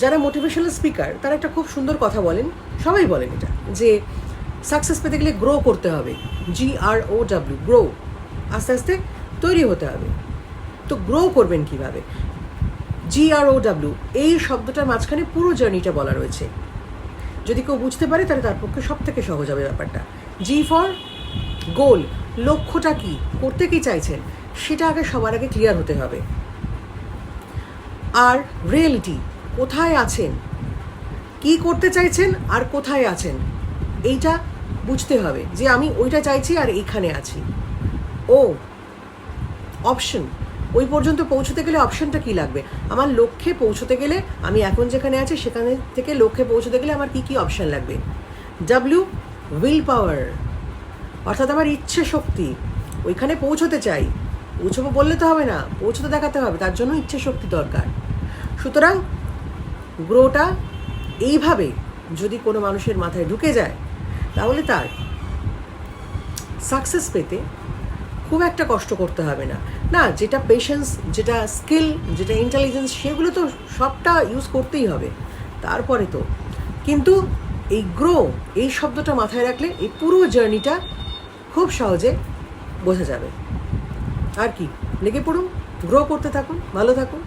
যারা motivational speaker তারা একটা খুব সুন্দর কথা বলেন, সবাই বলেন এটা, যে সাকসেস পেতে গেলে গ্রো করতে হবে জি আর ও ডাব্লিউ গ্রো আস্তে আস্তে তৈরি হতে হবে। তো গ্রো করবেন কীভাবে? জি আর ও ডাব্লিউ এই শব্দটার মাঝখানে পুরো জার্নিটা বলা রয়েছে। যদি কেউ বুঝতে পারে, তাহলে তার পক্ষে সব থেকে সহজ হবে ব্যাপারটা। জি ফর গোল লক্ষ্যটা কি, করতে কি চাইছেন, সেটা আগে সবার আগে ক্লিয়ার হতে হবে। আর রিয়েলিটি কোথায় আছেন? কি করতে চাইছেন আর কোথায় আছেন? এইটা বুঝতে হবে যে আমি ওইটা চাইছি আর এইখানে আছি। ও অপশন ওই পর্যন্ত পৌঁছতে গেলে অপশনটা কি লাগবে? আমার লক্ষ্যে পৌঁছতে গেলে আমি এখন যেখানে আছি সেখানে থেকে লক্ষ্যে পৌঁছতে গেলে আমার কি কি অপশন লাগবে? ডাব্লিউ উইল পাওয়ার অর্থাৎ আমার ইচ্ছে শক্তি। ওইখানে পৌঁছতে চাই। পৌঁছবো বললে তো হবে না, পৌঁছতে দেখাতে হবে, তার জন্য ইচ্ছে শক্তি দরকার। সুতরাং গ্রোটা এইভাবে যদি কোনো মানুষের মাথায় ঢুকে যায়, তাহলে তার সাকসেস পেতে খুব একটা কষ্ট করতে হবে না। না, যেটা পেশেন্স যেটা স্কিল যেটা ইন্টেলিজেন্স সেগুলো তো সবটা ইউজ করতেই হবে। তারপরে তো, কিন্তু এই গ্রো এই শব্দটা মাথায় রাখলে এই পুরো জার্নিটা খুব সহজে বোঝা যাবে। আর কি, লেগে পড়ুন গ্রো করতে থাকুন, ভালো থাকুন।